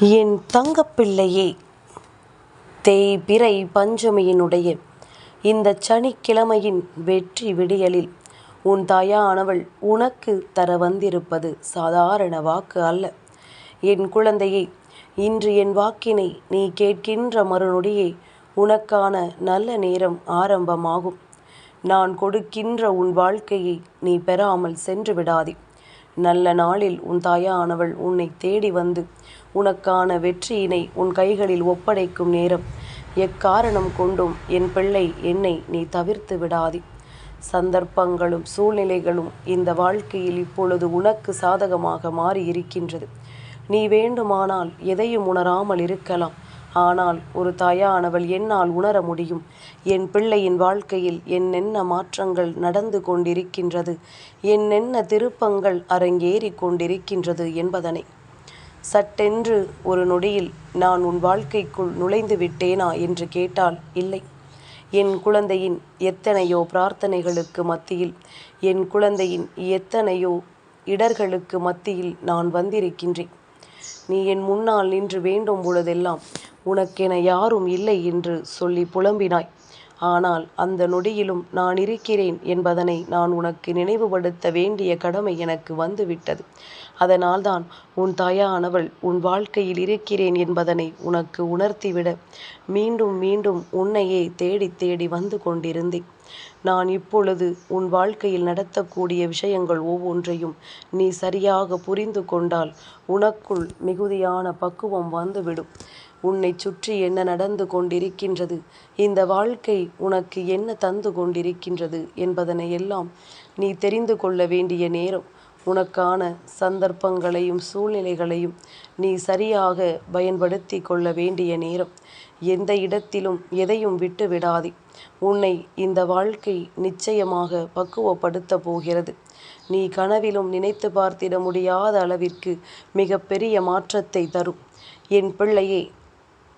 என் தங்கப்பிள்ளையே தேய்பிறை பஞ்சமியினுடைய இந்தச் சனிக்கிழமையின் வெற்றி விடியலில் உன் தாயானவள் உனக்கு தர வந்திருப்பது சாதாரண வாக்கு அல்ல. என் குழந்தையே இன்று என் வாக்கினை நீ கேட்கின்ற மறுநொடியே உனக்கான நல்ல நேரம் ஆரம்பமாகும். நான் கொடுக்கின்ற உன் வாழ்க்கையை நீ பெறாமல் சென்று விடாதே. நல்ல நாளில் உன் தாயானவள் உன்னைத் தேடி வந்து உனக்கான வெற்றியினை உன் கைகளில் ஒப்படைக்கும் நேரம். எக்காரணம் கொண்டும் என் பிள்ளை என்னை நீ தவிர்த்து விடாதே. சந்தர்ப்பங்களும் சூழ்நிலைகளும் இந்த வாழ்க்கையில் இப்பொழுது உனக்கு சாதகமாக மாறி இருக்கின்றது நீ வேண்டுமானால் எதையும் உணராமல் இருக்கலாம். ஆனால் ஒரு தாயானவள் என்னால் உணர முடியும். என் பிள்ளையின் வாழ்க்கையில் என்னென்ன மாற்றங்கள் நடந்து கொண்டிருக்கின்றது என்னென்ன திருப்பங்கள் அரங்கேறிக் கொண்டிருக்கின்றது என்பதனை. சட்டென்று ஒரு நொடியில் நான் உன் வாழ்க்கைக்குள் நுழைந்து விட்டேனா என்று கேட்டால் இல்லை. என் குழந்தையின் எத்தனையோ பிரார்த்தனைகளுக்கு மத்தியில் என் குழந்தையின் எத்தனையோ இடர்களுக்கு மத்தியில் நான் வந்திருக்கின்றேன். நீ என் முன்னால் நின்று வேண்டும் பொழுதெல்லாம் உனக்கென யாரும் இல்லை என்று சொல்லி புலம்பினாய். ஆனால் அந்த நொடியிலும் நான் இருக்கிறேன் என்பதனை நான் உனக்கு நினைவுபடுத்த வேண்டிய கடமை எனக்கு வந்துவிட்டது அதனால்தான் உன் தாயானவள் உன் வாழ்க்கையில் இருக்கிறேன் என்பதனை உனக்கு உணர்த்திவிட மீண்டும் மீண்டும் உன்னையே தேடித் தேடி வந்து கொண்டிருந்தேன். நான் இப்பொழுது உன் வாழ்க்கையில் நடத்தக்கூடிய விஷயங்கள் ஒவ்வொன்றையும் நீ சரியாக புரிந்து கொண்டால் உனக்குள் மிகுதியான பக்குவம் வந்துவிடும். உன்னைச் சுற்றி என்ன நடந்து கொண்டிருக்கின்றது இந்த வாழ்க்கை உனக்கு என்ன தந்து கொண்டிருக்கின்றது என்பதனை எல்லாம் நீ தெரிந்து கொள்ள வேண்டிய நேரம். உனக்கான சந்தர்ப்பங்களையும் சூழ்நிலைகளையும் நீ சரியாக பயன்படுத்தி கொள்ள வேண்டிய நேரம். எந்த இடத்திலும் எதையும் விட்டு விடாதே. உன்னை இந்த வாழ்க்கை நிச்சயமாக பக்குவப்படுத்தப் போகிறது. நீ கனவிலும் நினைத்து பார்த்திட முடியாத அளவிற்கு மிகப்பெரிய மாற்றத்தை தரும். என் பிள்ளையே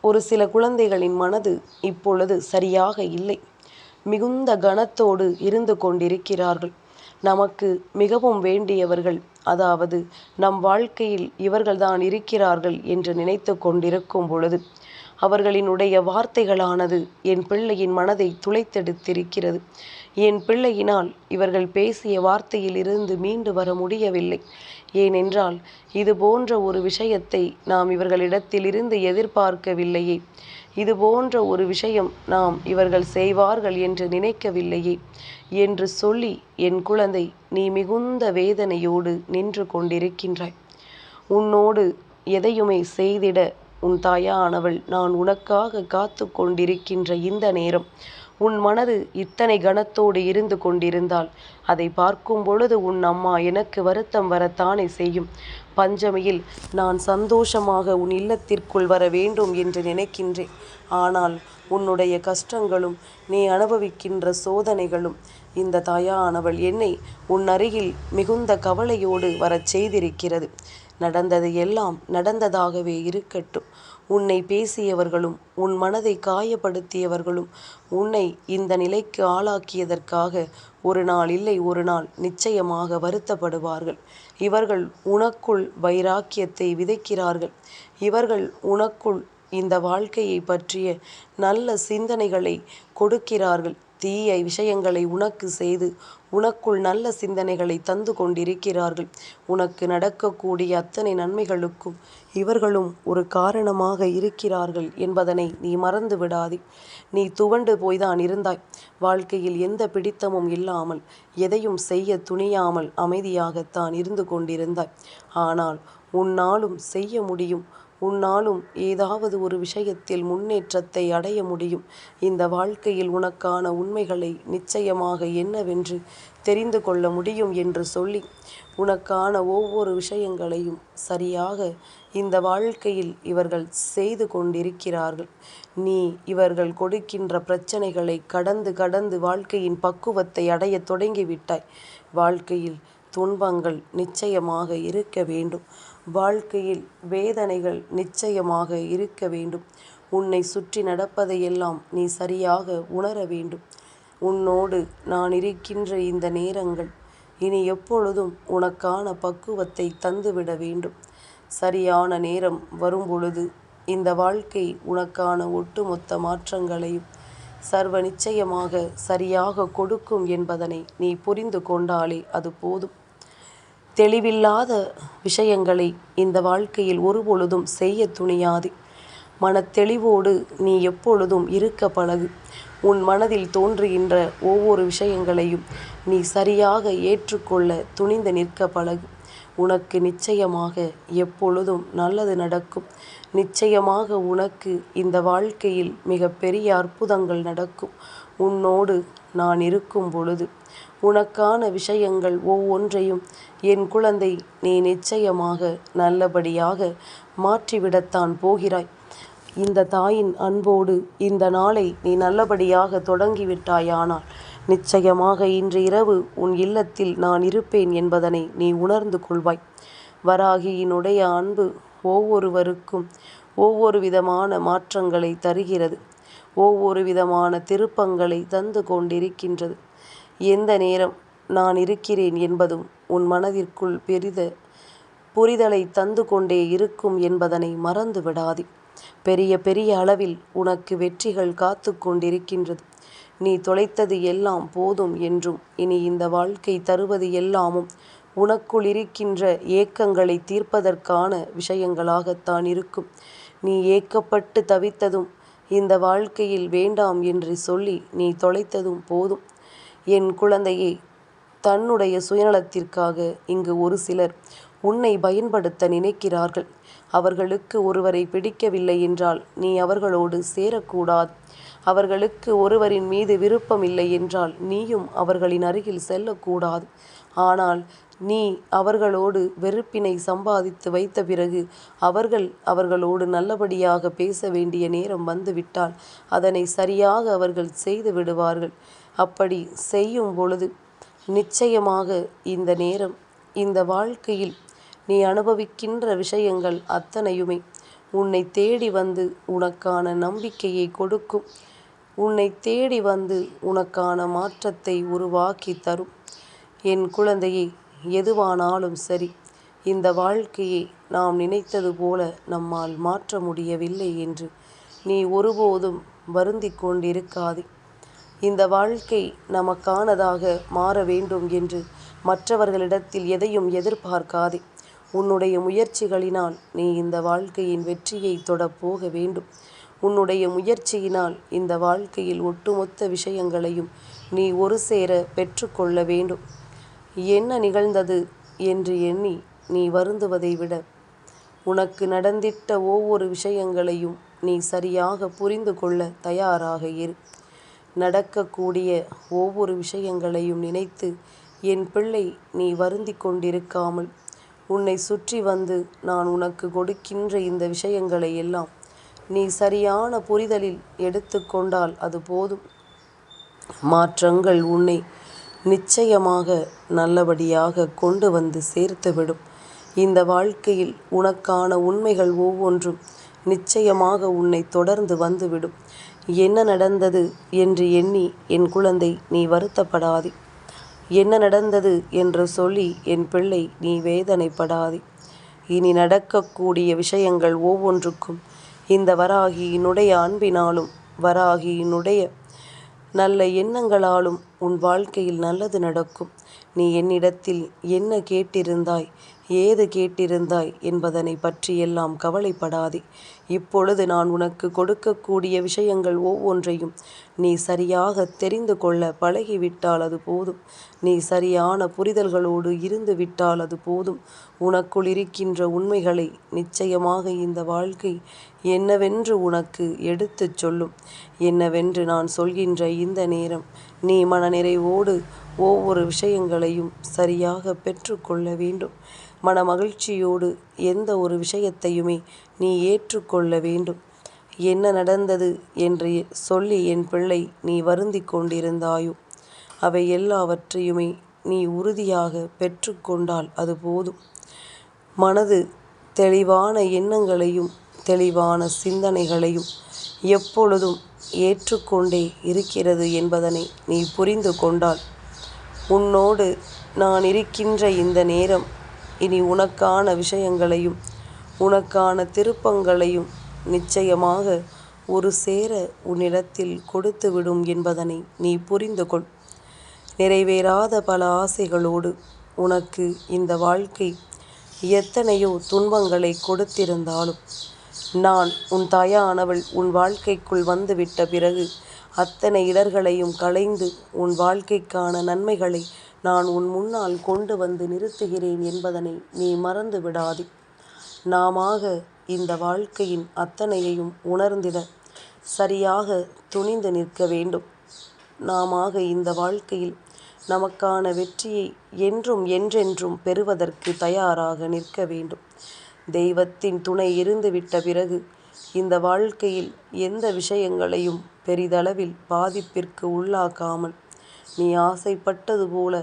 ஒரு சில குழந்தைகளின் மனது இப்பொழுது சரியாக இல்லை. மிகுந்த கனத்தோடு இருந்து கொண்டிருக்கிறார்கள். நமக்கு மிகவும் வேண்டியவர்கள் அதாவது நம் வாழ்க்கையில் இவர்கள்தான் இருக்கிறார்கள் என்று நினைத்து கொண்டிருக்கும் பொழுது அவர்களினுடைய வார்த்தைகளானது என் பிள்ளையின் மனதை துளைத்தெடுத்திருக்கிறது. என் பிள்ளையினால் இவர்கள் பேசிய வார்த்தையிலிருந்து மீண்டு வர முடியவில்லை. ஏனென்றால் இது போன்ற ஒரு விஷயத்தை நாம் இவர்களிடத்திலிருந்து எதிர்பார்க்கவில்லையே. இது போன்ற ஒரு விஷயம் நாம் இவர்கள் செய்வார்கள் என்று நினைக்கவில்லையே என்று சொல்லி என் குழந்தை நீ மிகுந்த வேதனையோடு நின்று கொண்டிருக்கின்றாய். உன்னோடு எதையுமே செய்திட உன் தாயானவள் நான் உனக்காக காத்து கொண்டிருக்கின்ற இந்த நேரம் உன் மனது இத்தனை கனத்தோடு இருந்து கொண்டிருந்தால் அதை பார்க்கும் பொழுது உன் அம்மா எனக்கு வருத்தம் வரத்தானே செய்யும். பஞ்சமியில் நான் சந்தோஷமாக உன் இல்லத்திற்குள் வர வேண்டும் என்று நினைக்கின்றேன். ஆனால் உன்னுடைய கஷ்டங்களும் நீ அனுபவிக்கின்ற சோதனைகளும் இந்த தாயானவள் என்னை உன் அருகில் மிகுந்த கவலையோடு வரச் செய்திருக்கிறது. நடந்தது எல்லாம் நடந்ததாகவே இருக்கட்டும். உன்னை பேசியவர்களும் உன் மனதை காயப்படுத்தியவர்களும் உன்னை இந்த நிலைக்கு ஆளாக்கியதற்காக ஒரு நாள் இல்லை ஒரு நாள் நிச்சயமாக வருத்தப்படுவார்கள். இவர்கள் உனக்குள் வைராக்கியத்தை விதைக்கிறார்கள். இவர்கள் உனக்குள் இந்த வாழ்க்கையைப் பற்றிய நல்ல சிந்தனைகளை கொடுக்கிறார்கள். தீய விஷயங்களை உனக்கு செய்து உனக்குள் நல்ல சிந்தனைகளை தந்து கொண்டிருக்கிறார்கள். உனக்கு நடக்கக்கூடிய அத்தனை நன்மைகளுக்கும் இவர்களும் ஒரு காரணமாக இருக்கிறார்கள் என்பதனை நீ மறந்து விடாதே. நீ துவண்டு போய்தான் இருந்தாய். வாழ்க்கையில் எந்த பிடித்தமும் இல்லாமல் எதையும் செய்ய துணியாமல் அமைதியாகத்தான் இருந்து கொண்டிருந்தாய். ஆனால் உன்னாலும் செய்ய முடியும். உன்னாலும் ஏதாவது ஒரு விஷயத்தில் முன்னேற்றத்தை அடைய முடியும். இந்த வாழ்க்கையில் உனக்கான உண்மைகளை நிச்சயமாக என்னவென்று தெரிந்து கொள்ள முடியும் என்று சொல்லி உனக்கான ஒவ்வொரு விஷயங்களையும் சரியாக இந்த வாழ்க்கையில் இவர்கள் செய்து கொண்டிருக்கிறார்கள். நீ இவர்கள் கொடுக்கின்ற பிரச்சனைகளை கடந்து கடந்து வாழ்க்கையின் பக்குவத்தை அடைய தொடங்கிவிட்டாய். வாழ்க்கையில் துன்பங்கள் நிச்சயமாக இருக்க வேண்டும். வாழ்க்கையில் வேதனைகள் நிச்சயமாக இருக்க வேண்டும். உன்னை சுற்றி நடப்பதையெல்லாம் நீ சரியாக உணர வேண்டும். உன்னோடு நான் இருக்கின்ற இந்த நேரங்கள் இனி எப்பொழுதும் உனக்கான பக்குவத்தை தந்துவிட வேண்டும். சரியான நேரம் வரும்பொழுது இந்த வாழ்க்கை உனக்கான ஒட்டுமொத்த மாற்றங்களையும் சர்வ நிச்சயமாக சரியாக கொடுக்கும் என்பதனை நீ புரிந்து கொண்டாலே அது போதும் தெளிவில்லாத விஷயங்களை இந்த வாழ்க்கையில் ஒருபொழுதும் செய்ய துணியாது. மனத்தெளிவோடு நீ எப்பொழுதும் இருக்க பழகு. உன் மனதில் தோன்றுகின்ற ஒவ்வொரு விஷயங்களையும் நீ சரியாக ஏற்றுக்கொள்ள துணிந்து நிற்க பழகு. உனக்கு நிச்சயமாக எப்பொழுதும் நல்லது நடக்கும். நிச்சயமாக உனக்கு இந்த வாழ்க்கையில் மிகப்பெரிய அற்புதங்கள் நடக்கும். உன்னோடு நான் இருக்கும் பொழுது உனக்கான விஷயங்கள் ஒவ்வொன்றையும் என் குழந்தை நீ நிச்சயமாக நல்லபடியாக மாற்றிவிடத்தான் போகிறாய். இந்த தாயின் அன்போடு இந்த நாளை நீ நல்லபடியாக தொடங்கிவிட்டாயானால் நிச்சயமாக இன்று இரவு உன் இல்லத்தில் நான் இருப்பேன் என்பதனை நீ உணர்ந்து கொள்வாய். வராகியினுடைய அன்பு ஒவ்வொருவருக்கும் ஒவ்வொரு விதமான மாற்றங்களை தருகிறது. ஒவ்வொரு விதமான திருப்பங்களை தந்து கொண்டிருக்கின்றது. எந்த நேரம் நான் இருக்கிறேன் என்பதும் உன் மனதிற்குள் பெரித புரிதலை தந்து கொண்டே இருக்கும் என்பதனை மறந்து விடாதே. பெரிய பெரிய அளவில் உனக்கு வெற்றிகள் காத்து கொண்டிருக்கின்றது. நீ தொலைத்தது எல்லாம் போதும் என்றும் இனி இந்த வாழ்க்கை தருவது எல்லாமும் உனக்குள் இருக்கின்ற ஏக்கங்களை தீர்ப்பதற்கான விஷயங்களாகத்தான் இருக்கும். நீ ஏக்கப்பட்டு தவித்ததும் இந்த வாழ்க்கையில் வேண்டாம் என்று சொல்லி நீ தொலைத்ததும் போதும். என் குழந்தையே தன்னுடைய சுயநலத்திற்காக இங்கு ஒரு சிலர் உன்னை பயன்படுத்த நினைக்கிறார்கள். அவர்களுக்கு ஒருவரை பிடிக்கவில்லை என்றால் நீ அவர்களோடு சேரக்கூடாது. அவர்களுக்கு ஒருவரின் மீது விருப்பம் இல்லை என்றால் நீயும் அவர்களின் அருகில் செல்லக்கூடாது. ஆனால் நீ அவர்களோடு வெறுப்பினை சம்பாதித்து வைத்த பிறகு அவர்கள் அவர்களோடு நல்லபடியாக பேச வேண்டிய நேரம் வந்துவிட்டால் அதனை சரியாக அவர்கள் செய்து விடுவார்கள். அப்படி செய்யும் பொழுது நிச்சயமாக இந்த நேரம் இந்த வாழ்க்கையில் நீ அனுபவிக்கின்ற விஷயங்கள் அத்தனையுமே உன்னை தேடி வந்து உனக்கான நம்பிக்கையை கொடுக்கும். உன்னை தேடி வந்து உனக்கான மாற்றத்தை உருவாக்கி தரும். என் குழந்தையை எதுவானாலும் சரி இந்த வாழ்க்கையை நாம் நினைத்தது போல நம்மால் மாற்ற முடியவில்லை என்று நீ ஒருபோதும் வருந்தி கொண்டிருக்காதே. இந்த வாழ்க்கை நமக்கானதாக மாற வேண்டும் என்று மற்றவர்களிடத்தில் எதையும் எதிர்பார்க்காதே. உன்னுடைய முயற்சிகளினால் நீ இந்த வாழ்க்கையின் வெற்றியை தொடப்போக வேண்டும். உன்னுடைய முயற்சியினால் இந்த வாழ்க்கையில் ஒட்டுமொத்த விஷயங்களையும் நீ ஒரு சேர பெற்றுக்கொள்ள வேண்டும். என்ன நிகழ்ந்தது என்று எண்ணி நீ வருந்துவதை விட உனக்கு நடந்திட்ட ஒவ்வொரு விஷயங்களையும் நீ சரியாக புரிந்து கொள்ள தயாராக இரு. நடக்கக்கூடிய ஒவ்வொரு விஷயங்களையும் நினைத்து என் பிள்ளை நீ வருந்தி கொண்டிருக்காமல் உன்னை சுற்றி வந்து நான் உனக்கு கொடுக்கின்ற இந்த விஷயங்களை எல்லாம் நீ சரியான புரிதலில் எடுத்துக்கொண்டால் அது போதும். மாற்றங்கள் உன்னை நிச்சயமாக நல்லபடியாக கொண்டு வந்து சேர்த்துவிடும். இந்த வாழ்க்கையில் உனக்கான உண்மைகள் ஒவ்வொன்றும் நிச்சயமாக உன்னை தொடர்ந்து வந்துவிடும். என்ன நடந்தது என்று எண்ணி என் குழந்தை நீ வருத்தப்படாதே. என்ன நடந்தது என்று சொல்லி என் பிள்ளை நீ வேதனைப்படாதே. இனி நடக்கக்கூடிய விஷயங்கள் ஒவ்வொன்றுக்கும். இந்த வராகியினுடைய அன்பினாலும் வராகியினுடைய நல்ல எண்ணங்களாலும் உன் வாழ்க்கையில் நல்லது நடக்கும். நீ என்னிடத்தில் என்ன கேட்டிருந்தாய்? ஏது கேட்டிருந்தாய் என்பதனை பற்றியெல்லாம் கவலைப்படாதே. இப்பொழுது நான் உனக்கு கொடுக்கக்கூடிய விஷயங்கள் ஒவ்வொன்றையும் நீ சரியாக தெரிந்து கொள்ள பழகிவிட்டால் அது போதும். நீ சரியான புரிதல்களோடு இருந்து விட்டால் அது போதும். உனக்குள் இருக்கின்ற உண்மைகளை நிச்சயமாக இந்த வாழ்க்கை என்னவென்று உனக்கு எடுத்துச் சொல்லும். என்னவென்று நான் சொல்கின்ற இந்த நேரம் நீ மனநிறைவோடு ஒவ்வொரு விஷயங்களையும் சரியாக பெற்றுக்கொள்ள வேண்டும். மன மகிழ்ச்சியோடு எந்த ஒரு விஷயத்தையுமே நீ ஏற்றுக்கொள்ள வேண்டும். என்ன நடந்தது என்று சொல்லி என் பிள்ளை நீ வருந்தி கொண்டிருந்தாயோ அவை எல்லாவற்றையுமே நீ உறுதியாக பெற்றுக்கொண்டால் அது போதும். மனது தெளிவான எண்ணங்களையும் தெளிவான சிந்தனைகளையும் எப்பொழுதும் ஏற்றுக்கொண்டே இருக்கிறது என்பதனை நீ புரிந்து கொண்டால் உன்னோடு நான் இருக்கின்ற இந்த நேரம் இனி உனக்கான விஷயங்களையும் உனக்கான திருப்பங்களையும் நிச்சயமாக ஒரு சேர உன்னிடத்தில் கொடுத்துவிடும் என்பதனை நீ புரிந்து கொள். நிறைவேறாத பல ஆசைகளோடு உனக்கு இந்த வாழ்க்கை எத்தனையோ துன்பங்களை கொடுத்திருந்தாலும் நான் உன் தாயானவள் உன் வாழ்க்கைக்குள் வந்துவிட்ட பிறகு அத்தனை இடர்களையும் களைந்து உன் வாழ்க்கைக்கான நன்மைகளை நான் உன் முன்னால் கொண்டு வந்து நிறுத்துகிறேன் என்பதனை நீ மறந்து விடாதே. நாமாக இந்த வாழ்க்கையின் அத்தனையையும் உணர்ந்திட சரியாக துணிந்து நிற்க வேண்டும். நாமாக இந்த வாழ்க்கையில் நமக்கான வெற்றியை என்றும் என்றென்றும் பெறுவதற்கு தயாராக நிற்க வேண்டும். தெய்வத்தின் துணை இருந்துவிட்ட பிறகு இந்த வாழ்க்கையில் எந்த விஷயங்களையும் பெரிதளவில் பாதிப்பிற்கு உள்ளாக்காமல் நீ ஆசைப்பட்டது போல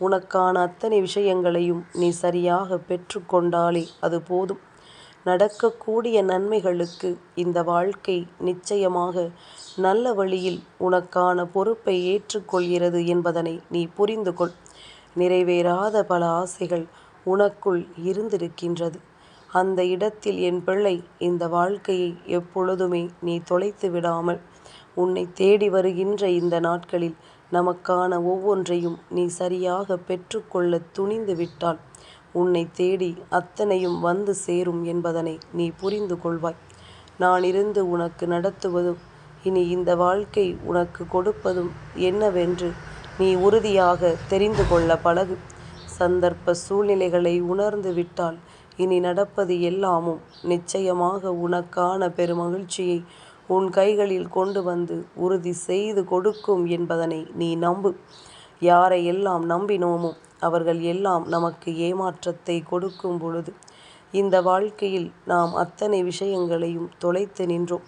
உனக்கான அத்தனை விஷயங்களையும் நீ சரியாக பெற்றுக்கொண்டாலே அது போதும். நடக்கக்கூடிய நன்மைகளுக்கு இந்த வாழ்க்கை நிச்சயமாக நல்ல வழியில் உனக்கான பொறுப்பை ஏற்றுக்கொள்கிறது என்பதனை நீ புரிந்து கொள். நிறைவேறாத பல ஆசைகள் உனக்குள் இருந்திருக்கின்றது. அந்த இடத்தில் என் பிள்ளை இந்த வாழ்க்கையை எப்பொழுதுமே நீ தொலைத்து விடாமல் உன்னை தேடி வருகின்ற இந்த நாட்களில் நமக்கான ஒவ்வொன்றையும் நீ சரியாக பெற்றுக்கொள்ள துணிந்து விட்டால் உன்னை தேடி அத்தனையும் வந்து சேரும் என்பதனை நீ புரிந்து கொள்வாய். நான் இருந்து உனக்கு நடத்துவதும் இனி இந்த வாழ்க்கை உனக்கு கொடுப்பதும் என்னவென்று நீ உறுதியாக தெரிந்து கொள்ள பழகு. சந்தர்ப்ப சூழ்நிலைகளை உணர்ந்து விட்டால் இனி நடப்பது எல்லாமும் நிச்சயமாக உனக்கான பெருமகிழ்ச்சியை உன் கைகளில் கொண்டு வந்து உறுதி செய்து கொடுக்கும் என்பதனை நீ நம்பு. யாரை எல்லாம் நம்பினோமோ அவர்கள் எல்லாம் நமக்கு ஏமாற்றத்தை கொடுக்கும் பொழுது இந்த வாழ்க்கையில் நாம் அத்தனை விஷயங்களையும் தொலைத்து நின்றோம்.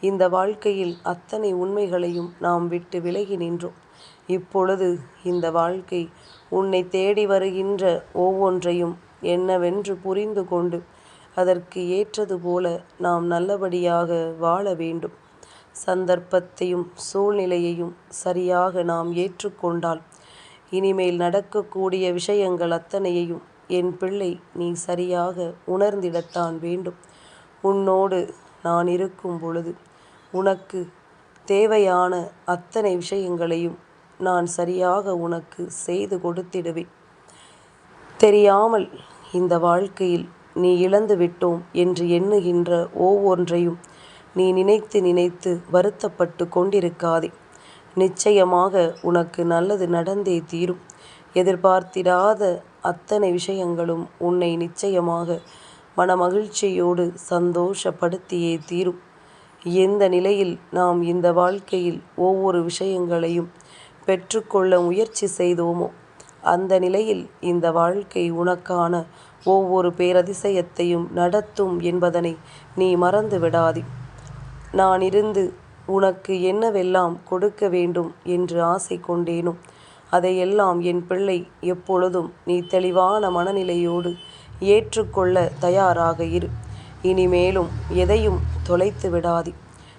இந்த வாழ்க்கையில் அத்தனை உண்மைகளையும் நாம் விட்டு விலகி நின்றோம். இப்பொழுது இந்த வாழ்க்கை உன்னை தேடி வருகின்ற ஒவ்வொன்றையும் என்னவென்று புரிந்து கொண்டு அதற்கு ஏற்றது போல நாம் நல்லபடியாக வாழ வேண்டும். சந்தர்ப்பத்தையும் சூழ்நிலையையும் சரியாக நாம் ஏற்றுக்கொண்டால் இனிமேல் நடக்கக்கூடிய விஷயங்கள் அத்தனையையும் என் பிள்ளை நீ சரியாக உணர்ந்திடத்தான் வேண்டும். உன்னோடு நான் இருக்கும் பொழுது உனக்கு தேவையான அத்தனை விஷயங்களையும் நான் சரியாக உனக்கு செய்து கொடுத்திடுவேன். தெரியாமல் இந்த வாழ்க்கையில் நீ இழந்து விட்டோம் என்று எண்ணுகின்ற ஒவ்வொன்றையும் நீ நினைத்து நினைத்து வருத்தப்பட்டு கொண்டிருக்காதே. நிச்சயமாக உனக்கு நல்லது நடந்தே தீரும். எதிர்பார்த்திராத அத்தனை விஷயங்களும் உன்னை நிச்சயமாக மனமகிழ்ச்சியோடு சந்தோஷப்படுத்தியே தீரும். எந்த நிலையில் நாம் இந்த வாழ்க்கையில் ஒவ்வொரு விஷயங்களையும் பெற்றுக்கொள்ள முயற்சி செய்தோமோ அந்த நிலையில் இந்த வாழ்க்கை உனக்கான ஒவ்வொரு பேரதிசயத்தையும் நடத்தும் என்பதனை நீ மறந்து விடாதே. நான் இருந்து உனக்கு என்னவெல்லாம் கொடுக்க வேண்டும் என்று ஆசை கொண்டேனோ அதையெல்லாம் என் பிள்ளை எப்பொழுதும் நீ தெளிவான மனநிலையோடு ஏற்றுக்கொள்ள தயாராக இரு. இனிமேலும் எதையும் தொலைத்து விடாதே.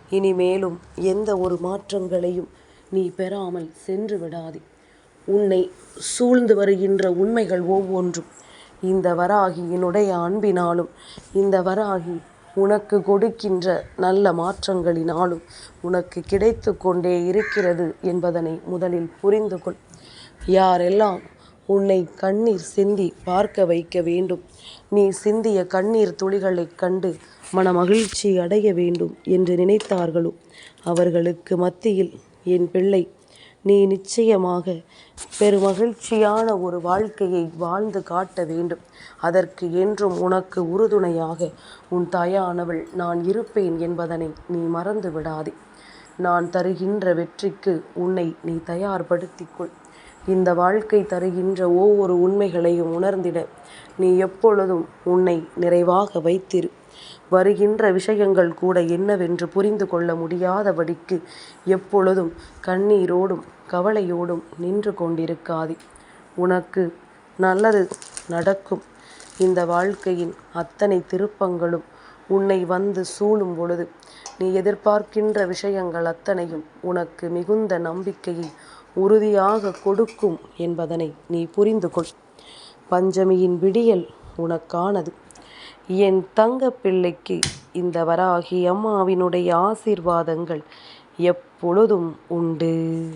இனிமேலும் எந்த ஒரு மாற்றங்களையும் நீ பெறாமல் சென்று விடாதே. உன்னை சூழ்ந்து வருகின்ற உண்மைகள் ஒவ்வொன்றும் இந்த வராகியினுடைய அன்பினாலும் இந்த வராகி உனக்கு கொடுக்கின்ற நல்ல மாற்றங்களினாலும் உனக்கு கிடைத்து கொண்டே இருக்கிறது என்பதனை முதலில் புரிந்து கொள். யாரெல்லாம் உன்னை கண்ணீர் சிந்தி பார்க்க வைக்க வேண்டும் நீ சிந்திய கண்ணீர் துளிகளைக் கண்டு மனமகிழ்ச்சி அடைய வேண்டும் என்று நினைத்தார்களோ அவர்களுக்கு மத்தியில் என் பிள்ளை நீ நிச்சயமாக பெருமகிழ்ச்சியான ஒரு வாழ்க்கையை வாழ்ந்து காட்ட வேண்டும். அதற்கு என்றும் உனக்கு உறுதுணையாக உன் தாயானவள் நான் இருப்பேன் என்பதனை நீ மறந்து விடாதே. நான் தருகின்ற வெற்றிக்கு உன்னை நீ தயார்படுத்திக்கொள் இந்த வாழ்க்கை தருகின்ற ஒவ்வொரு உண்மைகளையும் உணர்ந்திட நீ எப்பொழுதும் உன்னை நிறைவாக வைத்திரு. வருகின்ற விஷயங்கள் கூட என்னவென்று புரிந்து கொள்ள முடியாதபடிக்கு எப்பொழுதும் கண்ணீரோடும் கவலையோடும் நின்று கொண்டிருக்காதே. உனக்கு நல்லது நடக்கும். இந்த வாழ்க்கையின் அத்தனை திருப்பங்களும் உன்னை வந்து சூழும் பொழுது நீ எதிர்பார்க்கின்ற விஷயங்கள் அத்தனையும் உனக்கு மிகுந்த நம்பிக்கையை உறுதியாகக் கொடுக்கும் என்பதனை நீ புரிந்து கொள். பஞ்சமியின் விடியல் உனக்கானது. என் தங்க பிள்ளைக்கு இந்த வராகி அம்மாவினுடைய ஆசீர்வாதங்கள் எப்பொழுதும் உண்டு